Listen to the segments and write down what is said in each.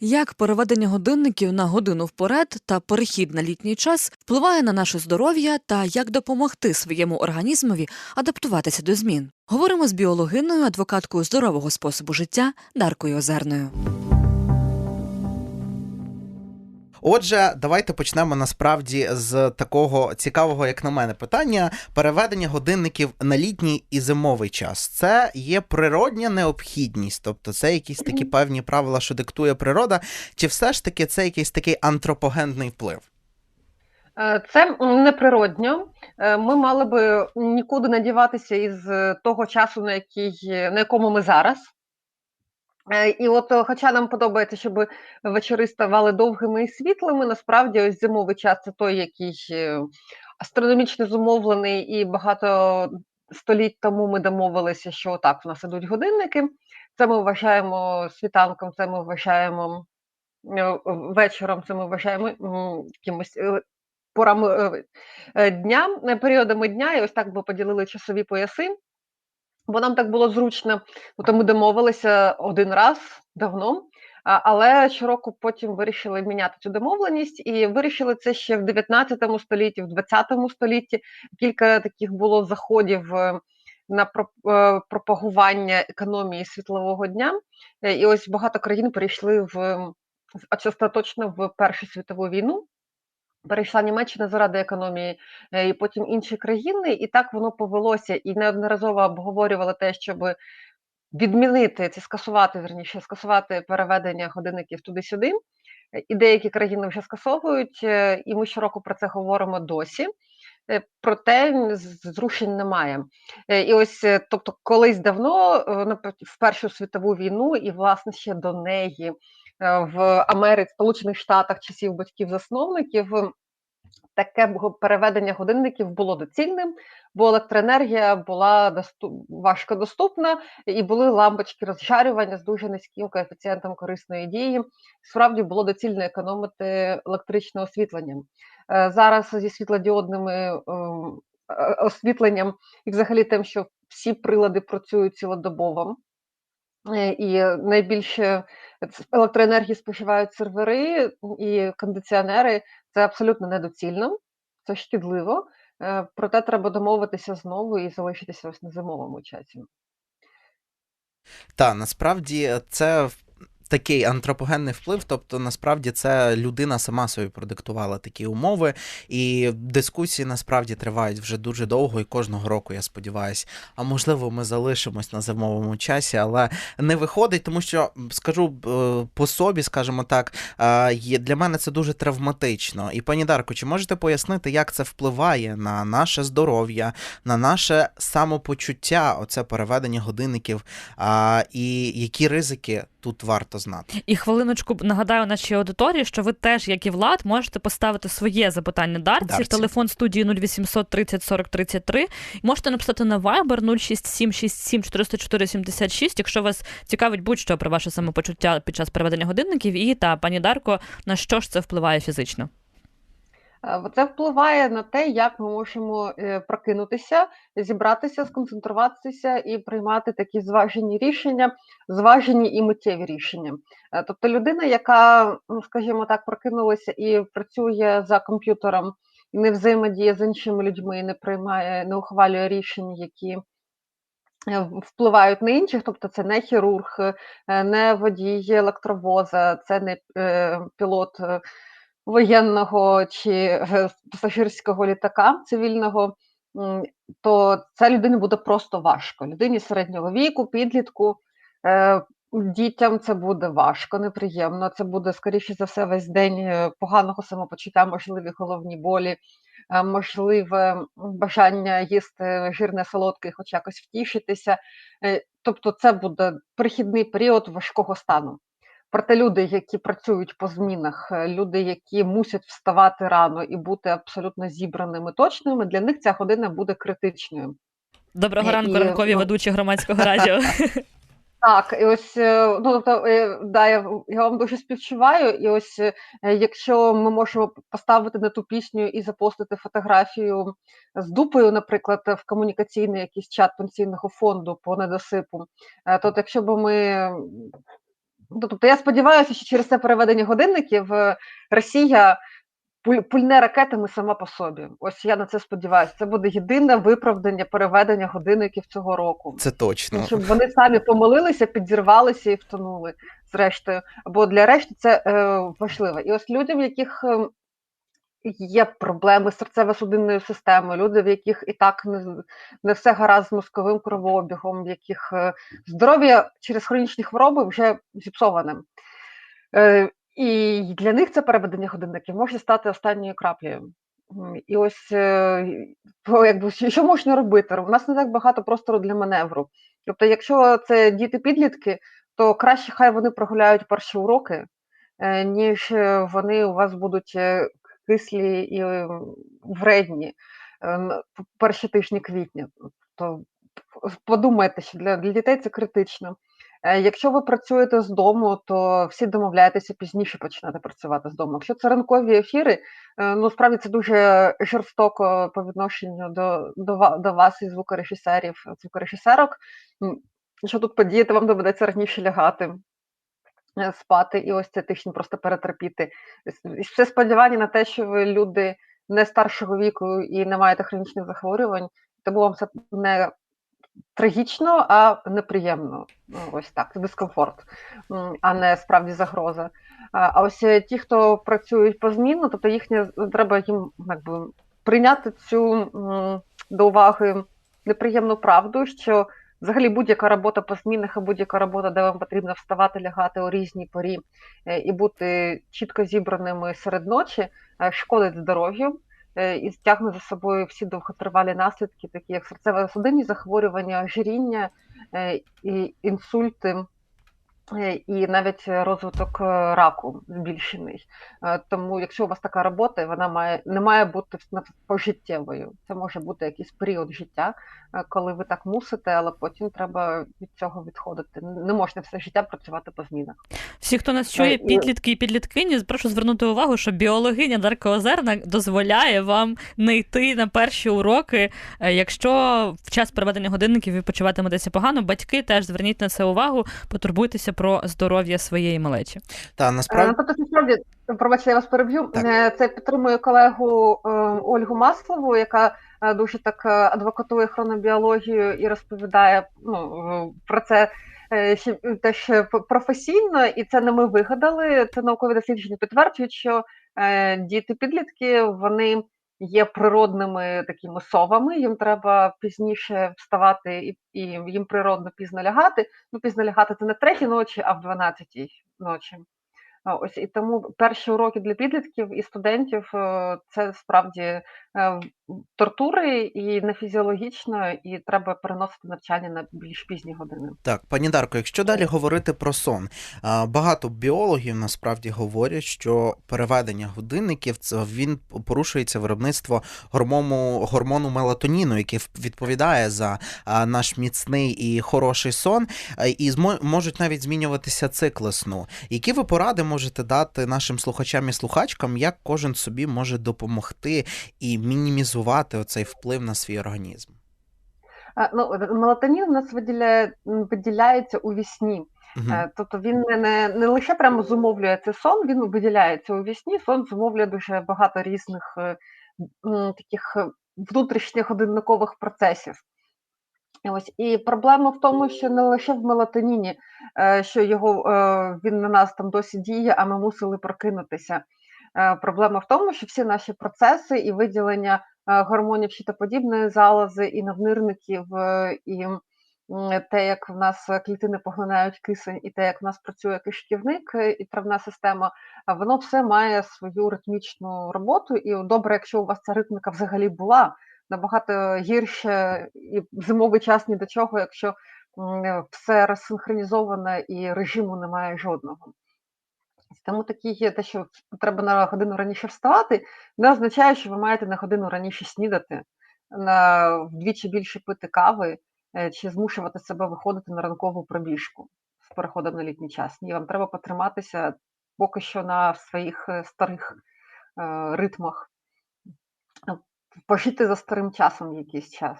Як переведення годинників на годину вперед та перехід на літній час впливає на наше здоров'я та як допомогти своєму організмові адаптуватися до змін? Говоримо з біологиною, адвокаткою здорового способу життя Даркою Озерною. Отже, давайте почнемо насправді з такого цікавого, як на мене, питання: переведення годинників на літній і зимовий час. Це є природня необхідність, тобто це якісь такі певні правила, що диктує природа, чи все ж таки це якийсь такий антропогенний вплив? Е, Це неприродньо. Е, Ми мали би нікуди не діватися із того часу, на який, на якому ми зараз. Е, І от, е, хоча нам подобається, щоб вечори ставали довгими і світлими, насправді ось зимовий час це той, який е, астрономічно зумовлений, і багато століть тому ми домовилися, що так, в нас ідуть годинники. Це ми вважаємо світанком, це ми вважаємо вечором, це ми вважаємо якимось порами дня, періодами дня, і ось так ми поділили часові пояси. Бо нам так було зручно, ну, то ми домовилися один раз давно, але щороку потім вирішили міняти цю домовленість, і вирішили це ще в 19 столітті, в 20 столітті. Кілька таких було заходів е, на е, пропагування економії світлового дня. Е, І ось багато країн перейшли в остаточно в Першу світову війну. Перейшла Німеччина заради економії, е, і потім інші країни, і так воно повелося. І неодноразово обговорювали те, щоб відмінити чи скасувати, верніше, скасувати переведення годинників туди-сюди. Е, І деякі країни вже скасовують, е, і ми щороку про це говоримо досі. Проте зрушень немає. І ось, тобто, колись давно, в Першу світову війну, і власне ще до неї в Америці, Сполучених Штатах часів батьків-засновників таке переведення годинників було доцільним, бо електроенергія була доступ, важкодоступна, і були лампочки розжарювання з дуже низьким коефіцієнтом корисної дії. Справді було доцільно економити електричне освітлення. Е, Зараз зі світлодіодними е, освітленням і взагалі тим, що всі прилади працюють цілодобово. Е, І найбільше електроенергії споживають сервери і кондиціонери. Це абсолютно недоцільно, це шкідливо. Е, Проте треба домовитися знову і залишитися ось на зимовому часі. Та насправді це в- такий антропогенний вплив, тобто насправді це людина сама собі продиктувала такі умови, і дискусії насправді тривають вже дуже довго, і кожного року, я сподіваюся, а можливо, ми залишимось на зимовому часі, але не виходить, тому що скажу е, по собі, скажімо так, е, для мене це дуже травматично. І пані Дарко, чи можете пояснити, як це впливає на наше здоров'я, на наше самопочуття, оце переведення годинників, і які ризики тут варто знати? І хвилиночку нагадаю нашій аудиторії, що ви теж, як і Влад, можете поставити своє запитання Дарці. Дарці. Телефон студії 0800 30 40 33. Можете написати на Viber 06767 404 76, якщо вас цікавить будь-що про ваше самопочуття під час переведення годинників. І та пані Дарко, на що ж це впливає фізично? Е, Це впливає на те, як ми можемо е, прокинутися, зібратися, сконцентруватися і приймати такі зважені рішення, зважені і миттєві рішення. Е, Тобто людина, яка, ну, скажімо так, прокинулася і працює за комп'ютером, не взаємодіє з іншими людьми, не приймає, не ухвалює рішень, які впливають на інших, тобто це не хірург, не водій електровоза, це не пілот. Воєнного чи е, пасажирського літака цивільного, то це людині буде просто важко. Людині середнього віку, підлітку, е, дітям це буде важко, неприємно. Це буде, скоріше за все, весь день е, поганого самопочуття, можливі головні болі, можливе бажання їсти жирне солодке, хоч якось втішитися. Тобто, це буде перехідний період важкого стану. Проте люди, які працюють по змінах, е, люди, які мусять вставати рано і бути абсолютно зібраними, точними, для них ця година буде критичною. Доброго Е, ранку, і, ранкові ну, ведучі громадського радіо. Так, і ось е, ну тобто, да, я, я вам дуже співчуваю. І ось якщо ми можемо поставити на ту пісню і запостити фотографію з дупою, наприклад, в комунікаційний якийсь чат пенсійного фонду по недосипу, то якщо б ми тобто я сподіваюся, що через це переведення годинників е, Росія пульне ракетами сама по собі. Ось я на це сподіваюся. Це буде єдине виправдання переведення годинників цього року. Це точно. Щоб вони самі помилилися, підірвалися і втонули, зрештою. Бо для решти це е, важливо. І ось людям, яких е, є проблеми з серцево-судинною системою, люди, в яких і так не, не все гаразд з мозковим кровообігом, в яких е, здоров'я через хронічні хвороби вже зіпсоване. І для них це переведення годинників може стати останньою краплею. І ось е, якби, що можна робити? У нас не так багато простору для маневру. Тобто, якщо це діти-підлітки, то краще хай вони прогуляють перші уроки, е, ніж вони у вас будуть кислі і е, вредні е, п- перші тижні квітня. То подумайте, що для, для дітей це критично. Е, Якщо ви працюєте з дому, то всі домовляєтеся пізніше починати працювати з дому. Якщо це ранкові ефіри, е, ну справді це дуже жорстоко по відношенню до, до, до вас і звукорежисерів, звукорежисерок. Що тут подіяти, вам доведеться раніше лягати, спати, і ось це тиждень просто перетерпіти. Все сподівання на те, що ви люди не старшого віку і не маєте хронічних захворювань, тому вам це не трагічно, а неприємно. Ну, Ось так, це дискомфорт, а не справді загроза. А ось е, ті, хто працюють позмінно, тобто їхнє треба їм якби, прийняти цю до уваги неприємну правду, що взагалі будь-яка робота по змінах і будь-яка робота, де вам потрібно вставати, лягати у різні порі е, і бути чітко зібраними серед ночі, е, шкодить здоров'ю е, і стягне за собою всі довготривалі наслідки, такі як серцево-судинні захворювання, ожиріння, і інсульти, і навіть розвиток е, раку збільшений. Е, Тому, якщо у вас така робота, вона має не має бути пожиттєвою. Це може бути якийсь період життя, е, коли ви так мусите, але потім треба від цього відходити. Не можна все життя працювати по змінах. Всі, хто нас чує, підлітки і підліткині, прошу звернути увагу, що біологиня Дарка Озерна дозволяє вам не йти на перші уроки. Якщо в час переведення годинників ви почуватиметеся погано, батьки теж зверніть на це увагу, потурбуйтеся про здоров'я своєї малечі. Та Е, насправді Ну, тобто, насправді, пробачте, я вас переб'ю. Так. Е, Це підтримує колегу е, Ольгу Маслову, яка е, дуже так е, адвокатує хронобіологію і розповідає ну, е, про це. е, ще Теж е, професійно, і це не ми вигадали. Це наукові дослідження підтверджують, що е, діти-підлітки вони є природними такими совами. Їм треба пізніше вставати, і, і їм природно пізно лягати. Ну, пізно лягати це не третій ночі, а в дванадцятій ночі. Ось і тому перші уроки для підлітків і студентів е, це справді тортури і не фізіологічно, і треба переносити навчання на більш пізні години. Так, пані Дарко, якщо далі говорити про сон, багато біологів насправді говорять, що переведення годинників це він порушується виробництво гормону, гормону мелатоніну, який відповідає за наш міцний і хороший сон, і можуть навіть змінюватися цикли сну. Які ви поради можете дати нашим слухачам і слухачкам, як кожен собі може допомогти і мінімізувати оцей вплив на свій організм? Ну, мелатонін у нас виділяє, виділяється у вісні. Е, Тобто він не, не, не лише прямо зумовлює цей сон, він виділяється у вісні. Сон зумовлює дуже багато різних е, м, таких внутрішніх годинникових процесів. І Ось і проблема в тому, що не лише в мелатоніні, е, що його він на нас там досі діє, а ми мусили прокинутися. Е, Проблема в тому, що всі наші процеси і виділення е, гормонів щитоподібної залози, і наднирників, е, і те, як в нас клітини поглинають кисень, і те, як в нас працює кишківник і травна система, воно все має свою ритмічну роботу. І добре, якщо у вас ця ритміка взагалі була, набагато гірше і зимовий час ні до чого, якщо все розсинхронізоване і режиму немає жодного. Тому такі є те, що треба на годину раніше вставати, не означає, що ви маєте на годину раніше снідати, на вдвічі більше пити кави е, чи змушувати себе виходити на ранкову пробіжку з переходом на літній час. Ні, вам треба потриматися поки що на своїх е, старих е, ритмах, пожити за старим часом якийсь час.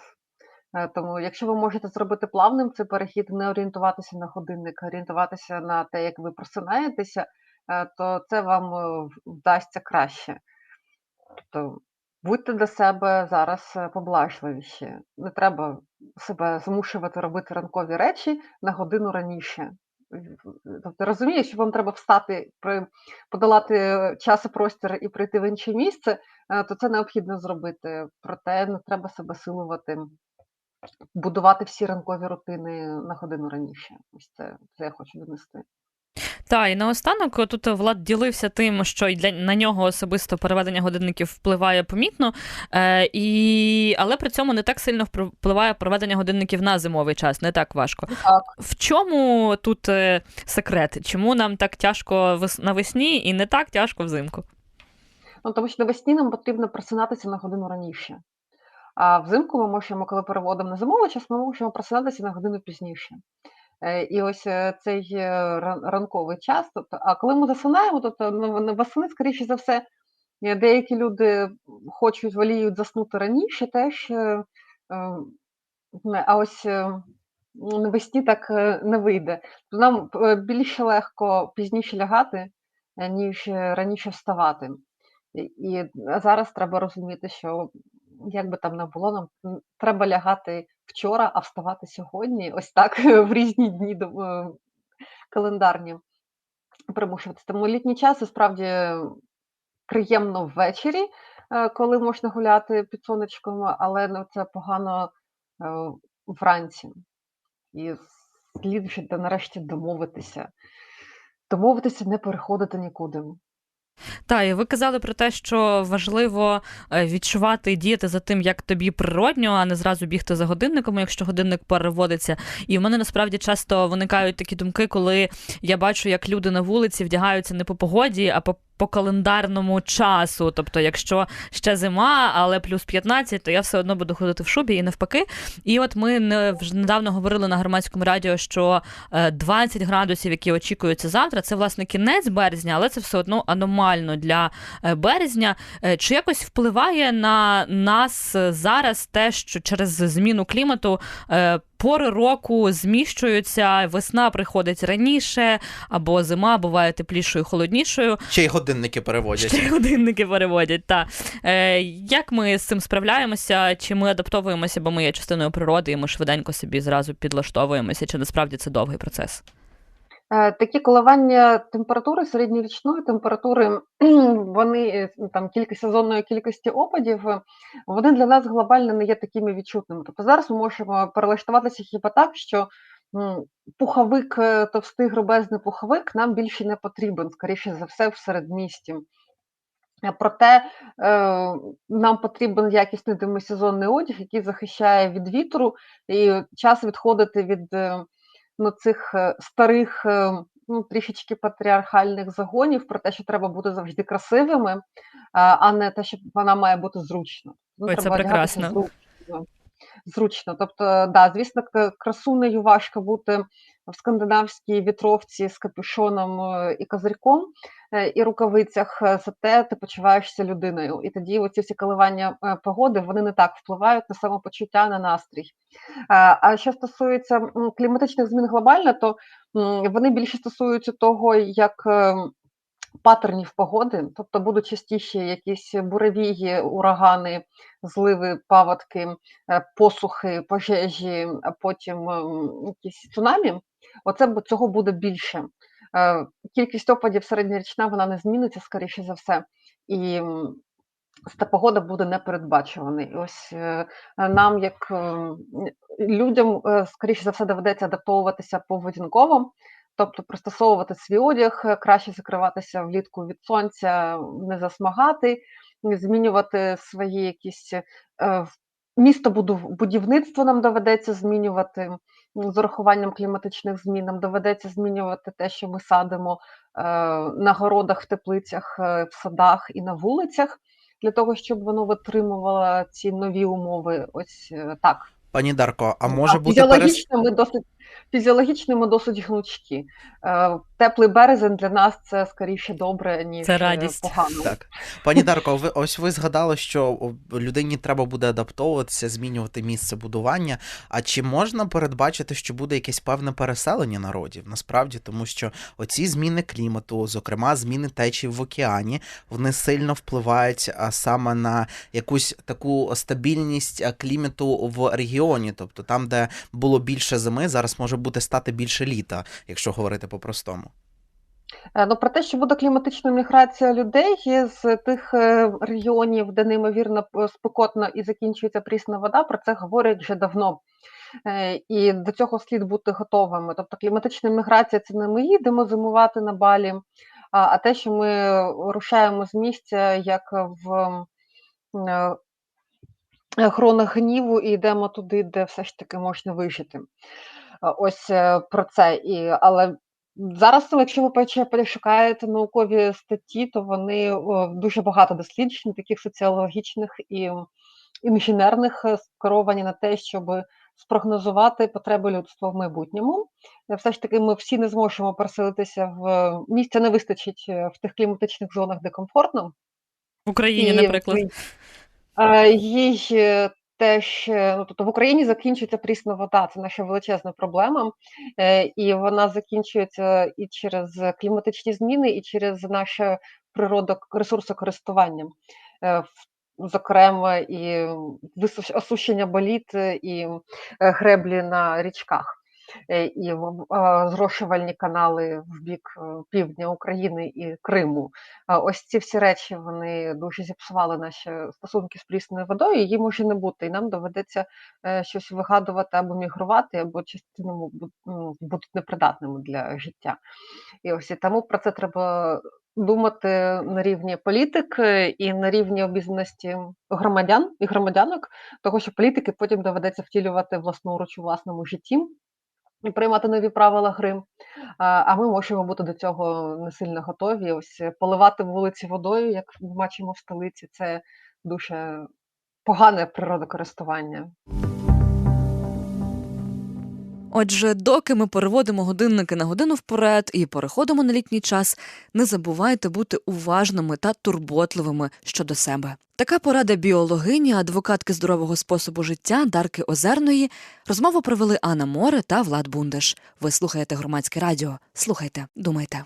Е, Тому, якщо ви можете зробити плавним цей перехід, не орієнтуватися на годинник, орієнтуватися на те, як ви просинаєтеся, то це вам е, вдасться краще. Тобто будьте для себе зараз е, поблажливіші. Не треба себе змушувати робити ранкові речі на годину раніше. Тобто розумію, що вам треба встати, подолати час і простір і прийти в інше місце, е, то це необхідно зробити. Проте не треба себе силувати, будувати всі ранкові рутини на годину раніше. Ось це, це я хочу донести. Та і наостанок тут Влад ділився тим, що й для на нього особисто переведення годинників впливає помітно, е, і, але при цьому не так сильно впливає проведення годинників на зимовий час, не так важко. Так. В чому тут е, секрет? Чому нам так тяжко вес- навесні і не так тяжко взимку? Ну, тому що навесні нам потрібно просинатися на годину раніше. А взимку ми можемо, коли переводимо на зимовий час, ми можемо просинатися на годину пізніше. Е, І ось е, цей е, ранковий час. Тобто, а коли ми засинаємо, тобто ну, восени, скоріше за все, деякі люди хочуть, воліють заснути раніше, теж. А ось навесні так не вийде. Нам більше легко пізніше лягати, ніж раніше вставати. І зараз треба розуміти, що як би там не було, нам треба лягати вчора, а вставати сьогодні. Ось так в різні дні е, календарні примушуватися. Тому літній час і справді приємно ввечері, е, коли можна гуляти під сонечком, але ну, це погано е, вранці. І слід вже нарешті домовитися. Домовитися не переходити нікуди. Та, і ви казали про те, що важливо е, відчувати і діяти за тим, як тобі природньо, а не зразу бігти за годинником, якщо годинник переводиться. І в мене насправді часто виникають такі думки, коли я бачу, як люди на вулиці вдягаються не по погоді, а по. По календарному часу, тобто, якщо ще зима, але плюс 15, то я все одно буду ходити в шубі і навпаки. І от ми недавно говорили на громадському радіо, що е, 20 градусів, які очікуються завтра, це власне кінець березня, але це все одно аномально для е, березня. Е, Чи якось впливає на нас е, зараз те, що через зміну клімату е, пори року зміщуються, весна приходить раніше, або зима буває теплішою, холоднішою. Ще й годинники переводять. Ще й годинники переводять. так. Е, як ми з цим справляємося? Чи ми адаптовуємося, бо ми є частиною природи, і ми швиденько собі зразу підлаштовуємося, чи насправді це довгий процес? Е, Такі коливання температури, середньорічної температури, вони е, там кілька сезонної кількості опадів, е, вони для нас глобально не є такими відчутними. Тобто зараз ми можемо перелаштуватися хіба так, що пуховик, товстий грубезний пуховик нам більше не потрібен, скоріше за все, в середмісті. Проте нам потрібен якісний демисезонний одяг, який захищає від вітру, і час відходити від ну, цих е, старих, е, ну, трішечки патріархальних загонів про те, що треба бути завжди красивими, а, не те, що вона має бути зручно. Ну, Ой, це прекрасно. Зручно. Зручно. Тобто, да, звісно, красунею важко бути в скандинавській вітровці з капюшоном е, і козирьком е, і рукавицях, е, зате ти почуваєшся людиною. І тоді оці всі коливання погоди вони не так впливають на самопочуття, на настрій. А що стосується кліматичних змін глобально, то вони більше стосуються того, як е, паттернів погоди, тобто будуть частіше якісь буревії, урагани, зливи, паводки, е, посухи, пожежі, а потім ем, якісь цунамі. Оце цього буде більше. Е, Кількість опадів середньорічна вона не зміниться, скоріше за все. І та погода буде непередбачуваний. І ось е, нам, як е, людям, е, скоріше за все, доведеться адаптовуватися поведінково, тобто пристосовувати свій одяг, е, краще закриватися влітку від сонця, не засмагати, змінювати свої якісь е, місто будівництво нам доведеться змінювати з урахуванням кліматичних змін. Нам доведеться змінювати те, що ми садимо е, на городах, в теплицях, в садах і на вулицях для того, щоб воно витримувало ці нові умови. Ось так. Пані Дарко, а може Так, бути перес... Ми досить Фізіологічно ми досить гнучкі. Е, Теплий березень для нас це скоріше добре, ніж Це радість. погано. Так. Пані Дарко, ви ось ви згадали, що людині треба буде адаптовуватися, змінювати місце будування. А чи можна передбачити, що буде якесь певне переселення народів? Насправді, тому що оці зміни клімату, зокрема зміни течії в океані, вони сильно впливають а, саме на якусь таку стабільність клімату в регіоні. Тобто там, де було більше зими, зараз може бути стати більше літа, якщо говорити по-простому. Е, Ну, про те, що буде кліматична міграція людей з тих е, регіонів, де неймовірно спекотно і закінчується прісна вода, про це говорять вже давно. Е, І до цього слід бути готовими. Тобто кліматична міграція це не ми їдемо зимувати на балі, а, те, що ми рушаємо з місця, як в е, хронах гніву, і йдемо туди, де все ж таки можна вижити. Е, Ось е, про це. І, але зараз, якщо ви перешукаєте наукові статті, то вони дуже багато досліджень, таких соціологічних і інженерних, е, скеровані на те, щоб спрогнозувати потреби людства в майбутньому. Е, Все ж таки, ми всі не зможемо переселитися в місця, не вистачить е, в тих кліматичних зонах, де комфортно. В Україні, І наприклад. Е, Їй е, теж, е, ну, тобто в Україні закінчується прісна вода, це наша величезна проблема, е, і вона закінчується і через кліматичні зміни, і через наше природоресурсокористування. Е, Зокрема, і осушення боліт, е, і греблі на річках, і е, зрошувальні канали в бік е, півдня України і Криму. Ось ці всі речі вони дуже зіпсували наші стосунки з прісною водою. Її може не бути, і нам доведеться е, щось вигадувати або мігрувати, або частинами будуть непридатними для життя. І ось і тому про це треба думати на рівні політик е, і на рівні обізнаності громадян і громадянок, того що політики потім доведеться втілювати власноруч у власному житті. Приймати нові правила гри. А, а ми можемо бути до цього не сильно готові. Ось е, поливати вулиці водою, як ми бачимо в столиці, це дуже погане природокористування. Отже, доки ми переводимо годинники на годину вперед і переходимо на літній час, не забувайте бути уважними та турботливими щодо себе. Така порада біологині, адвокатки здорового способу життя Дарки Озерної. Розмову провели Анна Море та Влад Бундеш. Ви слухаєте громадське радіо. Слухайте, думайте.